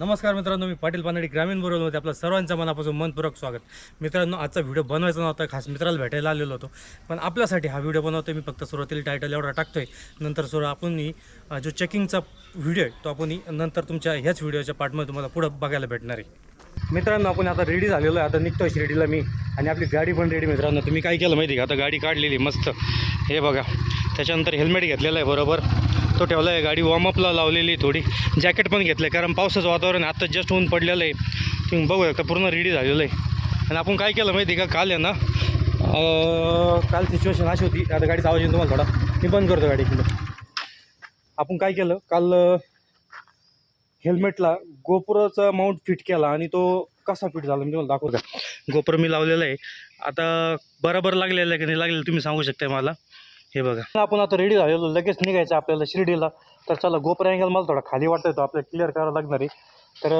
नमस्कार मित्रांनो मी पाटील पानडी ग्रामीण बरोबरमध्ये आपलं सर्वांचं मनापासून मनपूर्वक स्वागत. मित्रांनो आजचा व्हिडिओ बनवायचा नव्हता खास मित्राला भेटायला आलेलो होतो. पण आपल्यासाठी हा व्हिडिओ बनवतो मी फक्त सुरुवातीला टायटल एवढा टाकतोय. नंतर सुरू आपणही जो चेकिंगचा व्हिडिओ आहे तो आपण नंतर तुमच्या ह्याच व्हिडिओच्या पार्टमध्ये तुम्हाला पुढं बघायला भेटणार आहे. मित्रांनो आपण आता रेडी झालेलो आहे. आता निघतोय शिर्डीला मी आणि आपली गाडी पण रेडी मित्रांनो. तुम्ही काय केलं माहिती आहे का? आता गाडी काढलेली मस्त. हे बघा त्याच्यानंतर हेल्मेट घेतलेलं आहे बरोबर. तो ठेवला आहे गाडी वॉर्मअपला लावलेली थोडी. जॅकेट पण घेतलं आहे कारण पावसाचं वातावरण आता आत्ता जस्ट ऊन पडलेलं आहे. तुम्ही बघूया का पूर्ण रेडी झालेलं आहे. आणि आपण काय केलं माहिती आहे का? काल आहे ना काल सिच्युएशन अशी होती. आता गाडीचा आवाज येईल तुम्हाला थोडा. मी बंद करतो गाडी आपण काय केलं? काल हेल्मेटला गोपुराचा माउंट फिट केला आणि तो कसा फिट झाला मी तुम्हाला दाखवतो गोपुर मी लावलेला आहे. आता बरोबर लागलेलं आहे की नाही लागलेलं तुम्ही सांगू शकता मला? हे बघा. आपण आता रेडी झालेलो लगेच निघायचं आपल्याला शिर्डीला. तर चला गोपर अँगल मला थोडा खाली वाटतोय तो आपल्याला क्लिअर करावा लागणार आहे. तर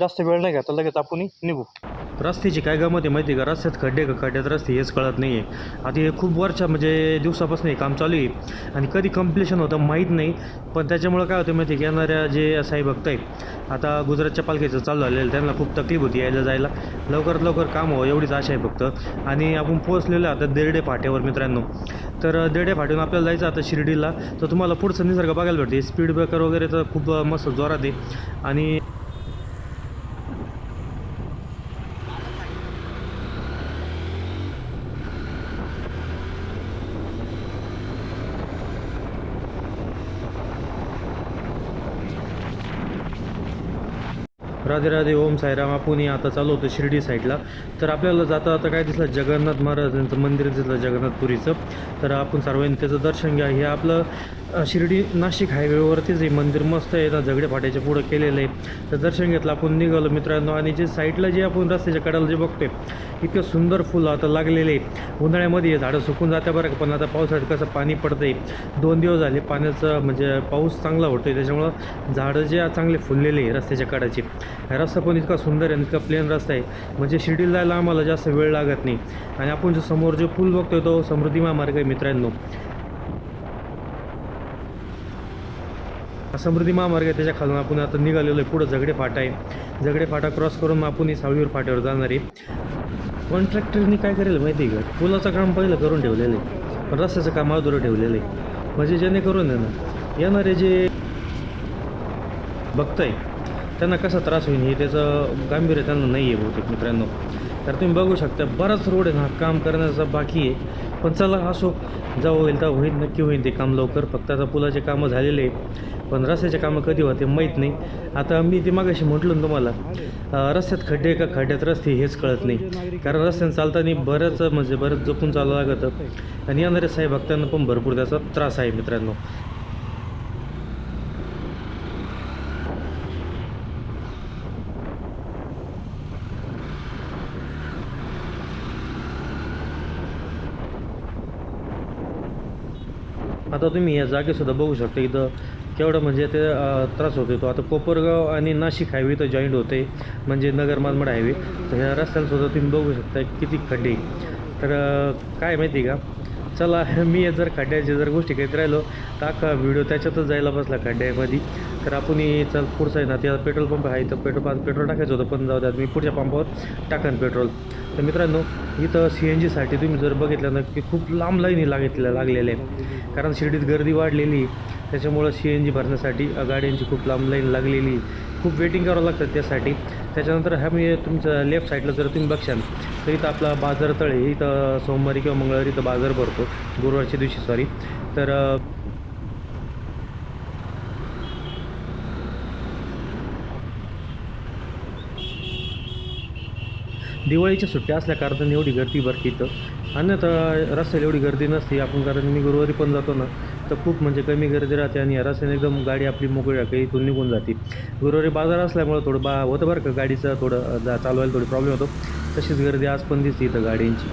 जास्त वेळ नाही घ्या तर लगेच आपण निघू. रस्त्याची काय गमत आहे माहिती आहे का? रस्त्यात खड्डे का खड्ड्यात रस्ते हेच कळत नाही आहे. आता हे खूप वर्षा म्हणजे दिवसापासून हे काम चालू आहे. आणि कधी कम्प्लिशन होतं माहीत नाही. पण त्याच्यामुळं काय होतं माहिती आहे येणाऱ्या जे साई भक्त आहेत आता गुजरातच्या पालखीचं चालू झालेलं आहे, त्यांना खूप तकलीफ होती यायला जायला. लवकरात लवकर काम हो एवढीच आशा आहे फक्त. आणि आपण पोहोचलेलो आता देरडे फाट्यावर मित्रांनो. तर देरडे फाट्यावर आपल्याला जायचं आता शिर्डीला. तर तुम्हाला पुढचं निसर्ग बघायला भेटते. स्पीड ब्रेकर वगैरे तर खूप मस्त जोरात आहे. आणि राधे राधे ओम साईराम आपण आता चालू होतो शिर्डी साईडला. तर आपल्याला जाता आता काय दिसलं? जगन्नाथ महाराजांचं मंदिर दिसलं जगन्नाथपुरीचं. तर आपण सर्वांनी त्याचं दर्शन घ्या. हे आपलं शिर्डी नाशिक हायवेवरती जे मंदिर मस्त आहे ना झगडे फाट्याच्या पुढं केलेलं आहे. तर दर्शन घेतलं आपण निघालो मित्रांनो आणि जे साईडला जे आपण रस्त्याच्या कडाला जे बघतोय इतकं सुंदर फुलं आता लागलेले आहे. उन्हाळ्यामध्ये झाडं सुकून जाते बरं का पण आता पावसाळ्यात कसं पाणी पडतंय. दोन दिवस झाले पाण्याचं म्हणजे पाऊस चांगला होतोय त्याच्यामुळं झाडं जे चांगले फुललेले आहे रस्त्याच्या कडाचे. रस्ता पण इतका सुंदर आहे इतका प्लेन रस्ता आहे. म्हणजे शिर्डीला जायला आम्हाला जास्त वेळ लागत नाही. आणि आपण जो समोर जो पूल बघतोय तो समृद्धी महामार्ग आहे मित्रांनो. समृद्धी महामार्ग आहे त्याच्या खालून आपण आता निघालेलो आहे. पुढं झगडे फाटा आहे. झगडे फाटा क्रॉस करून आपण ही सावळीवर फाट्यावर जाणार आहे. कॉन्ट्रॅक्टरनी काय करेल माहिती आहे का? पुलाचं काम पहिलं करून ठेवलेलं आहे. पण रस्त्याचं काम अधुरं ठेवलेलं आहे. म्हणजे जेणेकरून आहे ना येणारे जे बघताय त्यांना कसा त्रास होईल हे त्याचं गांभीर्य त्यांना नाही आहे बहुतेक मित्रांनो. तर तुम्ही बघू शकता बराच रोड आहे ना काम करण्याचा बाकी आहे. पण चला असो जाऊ होईल तर होईल नक्की होईल ते काम लवकर. फक्त आता पुलाचे कामं झालेले पण रस्त्याचे कामं कधी होते माहीत नाही. आता मी ते मागाशी म्हटलं ना तुम्हाला रस्त्यात खड्डे का? खड्ड्यात रस्ते हेच कळत नाही. कारण रस्त्याने चालताना बरंच म्हणजे बरंच जपून चालावं लागतं. आणि येणाऱ्या साहेब भक्तांना पण भरपूर त्याचा त्रास आहे मित्रांनो. आता तुम्ही या जागेसुद्धा बघू शकता इथं केवढं म्हणजे ते त्रास होतो तो. आता कोपरगाव आणि नाशिक हायवे इथं जॉईंट होते म्हणजे नगर मालमड हायवे तर ह्या रस्त्याला सुद्धा तुम्ही बघू शकता किती खड्डे. तर काय माहिती का? चला मी जर खड्ड्याचे जर गोष्टी करीत राहिलो तर अख्खा व्हिडिओ त्याच्यातच जायला बसला खड्ड्यामध्ये. तर आपण चल पुढचं आहे ना त्या पेट्रोल पंप आहे तर पेट्रोल पंप पेट्रोल टाकायचं होतं पण जाऊ द्या मी पुढच्या पंपावर टाकन पेट्रोल. तर मित्रांनो इथं सी एन जीसाठी तुम्ही जर बघितलं ना की खूप लांब लाईनी लागेतल्या लागलेल्या आहे कारण शिर्डीत गर्दी वाढलेली त्याच्यामुळं सी एन जी भरण्यासाठी गाड्यांची खूप लांब लाईन लागलेली खूप वेटिंग करावं लागतं त्यासाठी. त्याच्यानंतर ह्या मी तुमच्या लेफ्ट साईडला जर तुम्ही बघशाल तर इथं आपला बाजार तळे इथं सोमवारी किंवा मंगळवारी इथं बाजार भरतो. गुरुवारच्या दिवशी सॉरी तर दिवाळीच्या सुट्ट्या असल्या कारणाने एवढी गर्दी भरते इथं. अन्यथा रस्त्याला एवढी गर्दी नसते आपण कारण मी गुरुवारी पण जातो ना तर खूप म्हणजे कमी गर्दी राहते आणि या रस्त्याने एकदम गाडी आपली मोकळी राहते इथून निघून जाते. गुरुवारी बाजार असल्यामुळं थोडं बा होतं बरं का गाडीचं थोडं जा चालवायला थोडी प्रॉब्लेम होतो. तशीच गर्दी आज पण दिसते इथं गाड्यांची.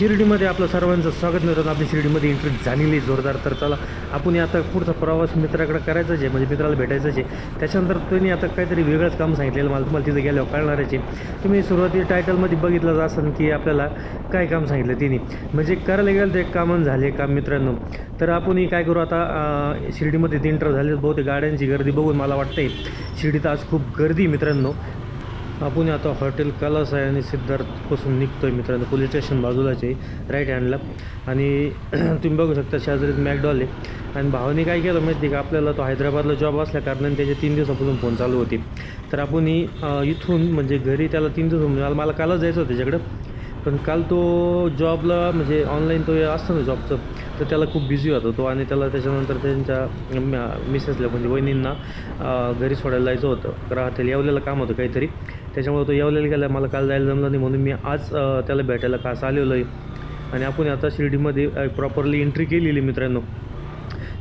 शिर्डीमध्ये आपलं सर्वांचं स्वागत. मिळतात आपली शिर्डीमध्ये एंट्री झालेली जोरदार. तर चला आपण आता पुढचा प्रवास मित्राकडे करायचाच आहे म्हणजे मित्राला भेटायचंच आहे. त्याच्यानंतर त्यांनी आता काहीतरी वेगळंच काम सांगितलेलं मला तुम्हाला तिथे गेल्यावर कळणारच आहे. तुम्ही सुरुवाती टायटलमध्ये बघितलंच असेल की आपल्याला काय काम सांगितलं तिने. म्हणजे करायला गेलं ते कामं झाले काम मित्रांनो. तर आपणही काय करू आता शिर्डीमध्ये शिर्डीमध्ये एंटर झाले बहुतेक गाड्यांची गर्दी बघून मला वाटते शिर्डीत आज खूप गर्दी मित्रांनो. आपण आता हॉटेल कलास आहे आणि सिद्धार्थपासून निघतो आहे मित्रांनो. पोलीस स्टेशन बाजूलाच आहे राईट हँडला आणि तुम्ही बघू शकता शेजारीत मॅकडॉल आहे. आणि भावाने काय केलं माहिती आहे का? आपल्याला तो हैदराबादला जॉब असल्या कारणाने त्याचे तीन दिवसापासून फोन चालू होते. तर आपण ही, इथून म्हणजे घरी त्याला तीन दिवस म्हणजे मला कालच जायचं होतं त्याच्याकडं. पण काल तो जॉबला म्हणजे ऑनलाईन तो असतो ना जॉबचं तर त्याला खूप बिझी होता तो आणि त्याला त्याच्यानंतर त्यांच्या मिसेसला म्हणजे वहिनींना घरी सोडायला जायचं होतं. कारण येवलेलं काम होतं काहीतरी. त्याच्यामुळे तो येवलेला गेला मला काल जायला जमलं नाही म्हणून मी आज त्याला भेटायला खास आलेलो आहे आणि आपण आता शिर्डीमध्ये प्रॉपरली एंट्री केलेली मित्रांनो.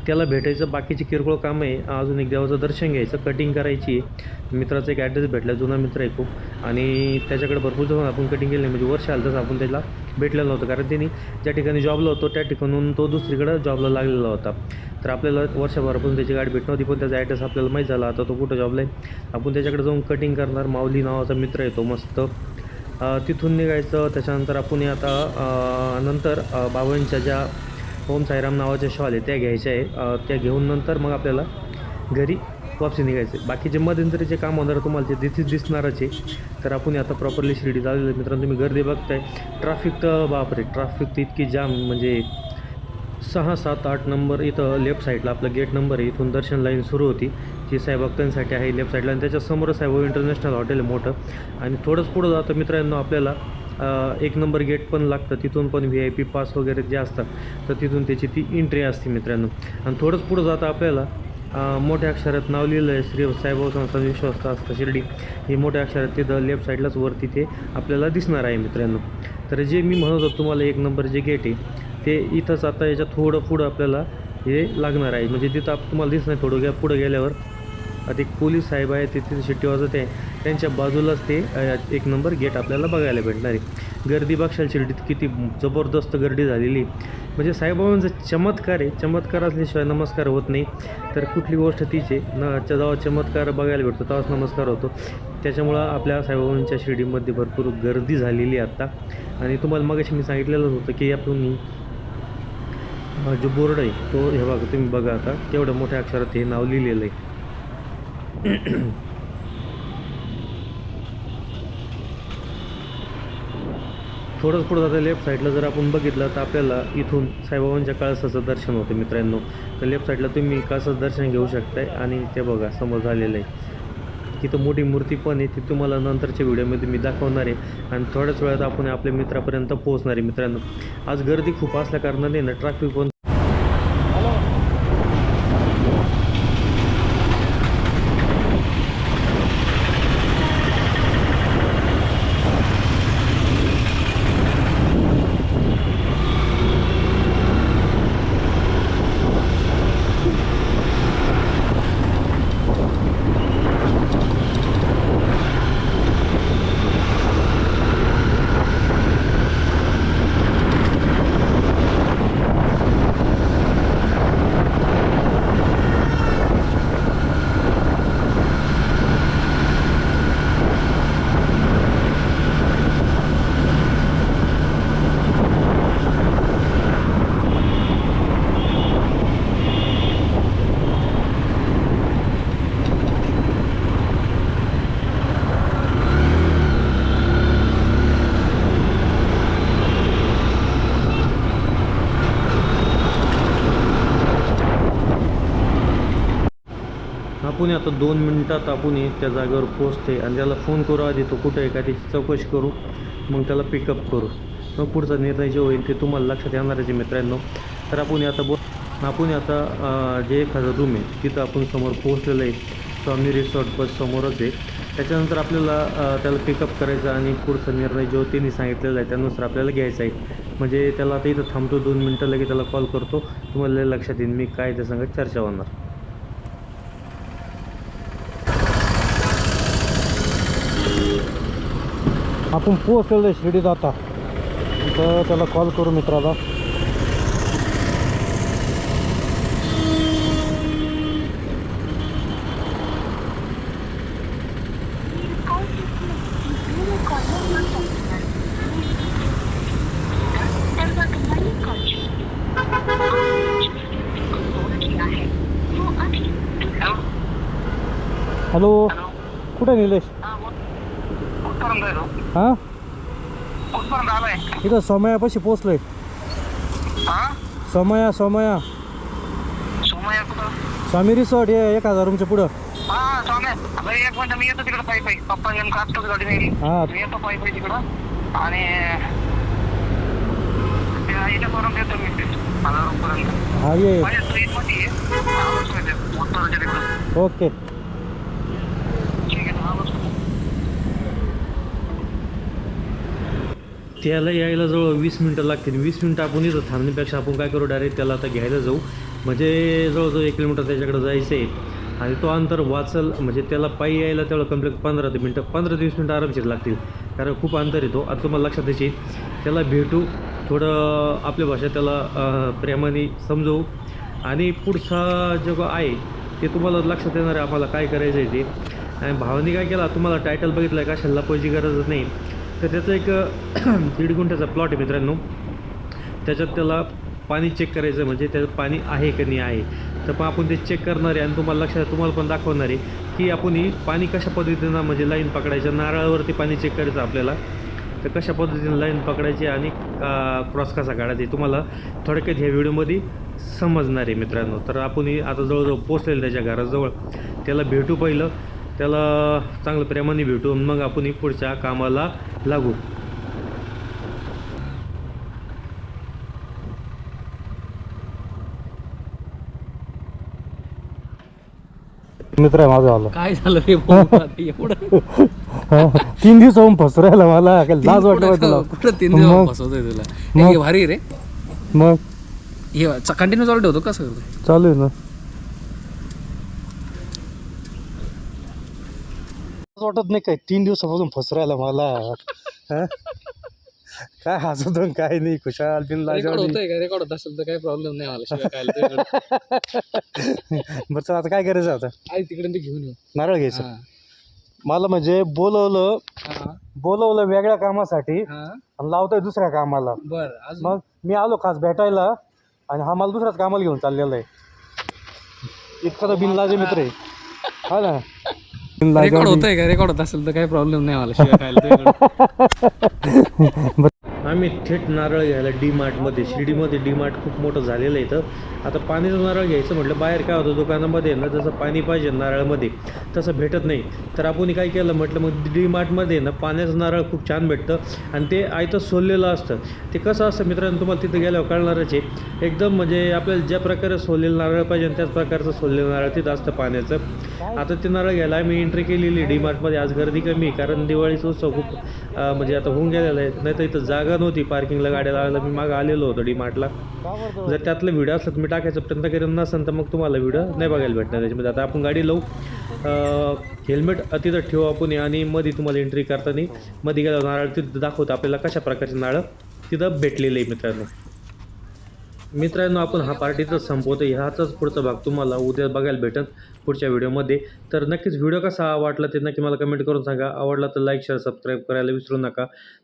त्याला भेटायचं बाकीचे किरकोळ काम आहे. अजून एक देवाचं दर्शन घ्यायचं कटिंग करायची. आहे मित्राचा एक ॲड्रेस भेटला जुना मित्र आहे खूप. आणि त्याच्याकडे भरपूर जाऊन आपण कटिंग केली नाही. म्हणजे वर्ष आलं तसं आपण त्याला भेटलेलं होतं कारण त्यांनी ज्या ठिकाणी जॉबला होतो त्या ठिकाणून तो दुसरीकडं जॉबला लागलेला होता. तर आपल्याला वर्षभरापासून त्याची गाडी भेट नव्हती पण त्याचा ॲड्रेस आपल्याला माहीत झाला. आता तो कुठं जॉबला आहे? आपण त्याच्याकडे जाऊन कटिंग करणार. माऊली नावाचा मित्र येतो मस्त. तिथून निघायचं. त्याच्यानंतर आपण आता नंतर बाबांच्या ज्या ओम साईराम नावाच्या शॉल आहे त्या घ्यायच्या आहे. त्या घेऊन नंतर मग आपल्याला घरी वापसी निघायचे. बाकीचे मध्यंतरीचे काम होणार तुम्हाला ते तिथेच दिसणारच आहे. तर आपण आता प्रॉपरली शिर्डी झालेलं आहे. मित्रांनो तुम्ही गर्दी बघताय. ट्रॅफिक तर बापरे ट्रॅफिक तर इतकी जाम म्हणजे सहा सात आठ नंबर इथं लेफ्ट साईडला आपलं गेट नंबर आहे. इथून दर्शन लाईन सुरू होती. जी साईभक्तांसाठी आहे लेफ्ट साईडला आणि त्याच्यासमोर साहेब इंटरनॅशनल हॉटेल आहे मोठं. आणि थोडंच पुढं जातं मित्रांनो आपल्याला एक नंबर गेट पण लागतं. तिथून पण व्ही आय पी पास वगैरे जे असतात तर तिथून त्याची ती एंट्री असते मित्रांनो. आणि थोडंच पुढं जातं आपल्याला मोठ्या अक्षरात नाव लिहिलं आहे श्री साईबाबा संस्था विश्वस्त असतं शिर्डी. हे मोठ्या अक्षरात तिथं लेफ्ट साईडलाच वरती ते आपल्याला दिसणार आहे मित्रांनो. तर जे मी म्हणत होतो तुम्हाला एक नंबर जे गेट आहे ते इथंच आता याच्या थोडं पुढं आपल्याला हे लागणार आहे. म्हणजे तिथं आप तुम्हाला दिसत नाही थोडं गे पुढं गेल्यावर. आता एक पोलीस साहेब आहे ते तिथे शिट्टी वाजत आहे. त्यांच्या बाजूलाच ते एक नंबर गेट आपल्याला बघायला भेटणार आहे. गर्दी बघशाल शिर्डीत किती जबरदस्त गर्दी झालेली. आहे. म्हणजे साईबाबांचा चमत्कार आहे. चमत्कार असल्याशिवाय नमस्कार होत नाही. तर कुठली गोष्ट तिचे न जेव्हा चमत्कार बघायला भेटतो तेव्हाच नमस्कार होतो. त्याच्यामुळं आपल्या साईबाबांच्या शिर्डीमध्ये भरपूर गर्दी झालेली आहे आत्ता आणि तुम्हाला मगाशी मी सांगितलेलंच होतं की आपण तुम्ही जो बोर्ड आहे तो हे बघा तुम्ही बघा आता. केवढ्या मोठ्या अक्षरात हे नाव लिहिलेलं आहे. थोडंच पुढं जातं लेफ्ट साईडला जर आपण बघितलं तर आपल्याला इथून साईबाबांच्या काळसाचं दर्शन होतं मित्रांनो. तर लेफ्ट साईडला तुम्ही काळसाचं दर्शन घेऊ शकताय आणि ते बघा समोर झालेलं आहे. तिथं मोठी मूर्ती पण आहे ती तुम्हाला नंतरच्या व्हिडिओमध्ये मी दाखवणार आहे. आणि थोड्याच वेळात आपण आपल्या मित्रापर्यंत पोहोचणार आहे मित्रांनो. आज गर्दी खूप असल्या कारणाने ना ट्रॅफिक पण आपण आता दोन मिनटात आपण त्या जागेवर पोचते आणि त्याला फोन करू आधी तो कुठं आहे का त्याची चौकशी करू मग त्याला पिकअप करू. मग पुढचा निर्णय जे होईल ते तुम्हाला लक्षात येणार आहे मित्रांनो. तर आपण आता बो आपण आता जे एखादा रूम आहे तिथं आपण समोर पोहोचलेलं आहे. स्वामी रिसॉर्ट बस समोरच आहे. त्याच्यानंतर आपल्याला त्याला पिकअप करायचं आणि पुढचा निर्णय जो त्यांनी सांगितलेला आहे त्यानुसार आपल्याला घ्यायचा आहे. म्हणजे त्याला आता इथं थांबतो दोन मिनटं लगेच त्याला कॉल करतो. तुम्हाला लक्षात येईल मी काय त्या संगत चर्चा होणार. आपण पोहोचलेलो आहे शिर्डीत आता. तर त्याला कॉल करू मित्राला. हॅलो कुठे निलेश? कुठपर्यंत आहे तो हां? कुठपर्यंत आलाय. इथं सोमयापाशी पोचलोय हा? सोमया सोमया. सोमया कुठं? स्वामी रिसॉर्ट हे एक हजार रूमच्या पुढं. हा सोम्या अरे एक मिनिट मी येतो तिकडे पायी पायी. पप्पा नेमकं काढतो गाडी हा. मी येतो पायी पायी तिकडं. आणि त्या याच्यापर्यंत येतो मी ते हजार रुपयापर्यंत. हा ये मध्ये तिकडं. ओके ठीक आहे आलोच मी. त्याला यायला जवळ वीस मिनटं लागतील. वीस मिनटं आपण इथं थांबण्यापेक्षा आपण काय करू डायरेक्ट त्याला आता घ्यायला जाऊ. म्हणजे जवळजवळ एक किलोमीटर त्याच्याकडे जायचं आहे. आणि तो अंतर वाचल म्हणजे त्याला पायी यायला तेवढं कंप्लीट पंधरा ते मिनटं पंधरा ते वीस मिनटं आरामशीर लागतील. कारण खूप अंतर येतो आता तुम्हाला लक्षात यायची त्याला भेटू थोडं आपल्या भाषा त्याला प्रेमाने समजवू. आणि पुढचा जो आहे ते तुम्हाला लक्षात येणार आहे आम्हाला काय करायचं आहे ते. आणि भावाने काय केला? तुम्हाला टायटल बघितलं आहे का शल्ला गरजच नाही. तर त्याचं एक दीड गुंठ्याचा प्लॉट आहे मित्रांनो. त्याच्यात त्याला पाणी चेक करायचं म्हणजे त्याचं पाणी आहे का नाही आहे. तर मग आपण ते चेक करणार आहे आणि तुम्हाला लक्षात तुम्हाला पण दाखवणार आहे की आपण ही पाणी कशा पद्धतीनं म्हणजे लाईन पकडायचं नारळावरती पाणी चेक करायचं आपल्याला. तर कशा पद्धतीने लाईन पकडायची आणि क्रॉस कसा काढायचा तुम्हाला थोडक्यात ह्या व्हिडिओमध्ये समजणार आहे मित्रांनो. तर आपण आता जवळजवळ पोचलेलं त्याच्या घराजवळ. त्याला भेटू पहिलं. त्याला चांगलं प्रेमाने भेटू आणि मग आपण ही पुढच्या कामाला लागू. मित्र आहे माझा आला. काय झालं रे भाऊ आता एवढं. तीन दिवस होऊन फसू राहिला मला. काय लाज वाटत कुठं- तुला. कुठं तीन मग? दिवस फसवतोय तुला? मग? हे भारी रे. मग? हे कंटिन्यू चालू ठेवतो कसं करतो चालू आहे ना. वाटत नाही काय तीन दिवसापासून फसू राहिला मला. हा? काय हसतो आणि काय नाही खुशाल बिन रेकॉर्ड लाजवानी. होतंय का? रेकॉर्ड होत असेल तर काही प्रॉब्लेम नाही मला शिवाय काय बरं चल आता काय करायचं आता? आई तिकडे ते घेऊन येऊ. नारळ घ्यायचं. हा. मला म्हणजे बोलवलं हा. बोलवलं वेगळ्या कामासाठी हा. आणि लावतोय दुसऱ्या कामाला. बरं अजून? मग मी आलो खास भेटायला आणि हा मला दुसऱ्याच कामाला घेऊन चाललेला आहे. इतका तर बिनलाजे मित्र आहे. हा. ना? बिनलाजे रेकॉर्ड होतंय का? रेकॉर्ड होत असेल तर काही प्रॉब्लेम नाही मला शिवाय काय आम्ही थेट नारळ घ्यायला डी मार्टमध्ये शिर्डीमध्ये डी मार्ट खूप मोठं झालेलं आहे इथं. आता पाणीचं नारळ घ्यायचं म्हटलं बाहेर काय होतं दुकानामध्ये ना जसं पाणी पाहिजे नारळामध्ये तसं भेटत नाही. तर आपण काय केलं म्हटलं मग डी मार्टमध्ये ना पाण्याचं नारळ खूप छान भेटतं. आणि ते आयतं सोललेलं असतं. ते कसं असतं मित्रांनो तुम्हाला तिथं गेल्यावर कळणारच आहे. एकदम म्हणजे आपल्याला ज्या प्रकारे सोललेलं नारळ पाहिजे त्याच प्रकारचं सोललेलं नारळ तिथं असतं पाण्याचं. आता ते नारळ घ्यायला आम्ही एंट्री केलेली डी मार्टमध्ये आज गर्दी कमी आहे कारण दिवाळीचा उत्सव खूप म्हणजे आता होऊन गेलेला आहे. नाही तर इथं जागा नव्हती पार्किंगला गाड्या लावायला मी मागं आलेलो होतो डी मार्टला जर त्यातलं व्हिडिओ असलं तर मी टाकायचा प्रयत्न करेन नसेल तर मग तुम्हाला व्हिडिओ नाही बघायला भेटणार. त्याच्यामध्ये आता आपण गाडी लावू. हेल्मेट तिथं ठेवू आपण आणि मध्ये तुम्हाला एंट्री करताना मध्ये गेल्यावर नारळ तिथं दाखवतं आपल्याला कशा प्रकारचे नारळ तिथं भेटलेले आहे मित्रांनो. मित्रांनो आपण हा पार्टीचा संपवतो ह्याचाच पुढचा भाग तुम्हाला उद्या बघायला भेटत पुढच्या व्हिडिओमध्ये तर नक्कीच व्हिडिओ कसा वाटला ते नक्की मला कमेंट करून सांगा. आवडला तर लाईक शेअर सबस्क्राईब करायला विसरू नका.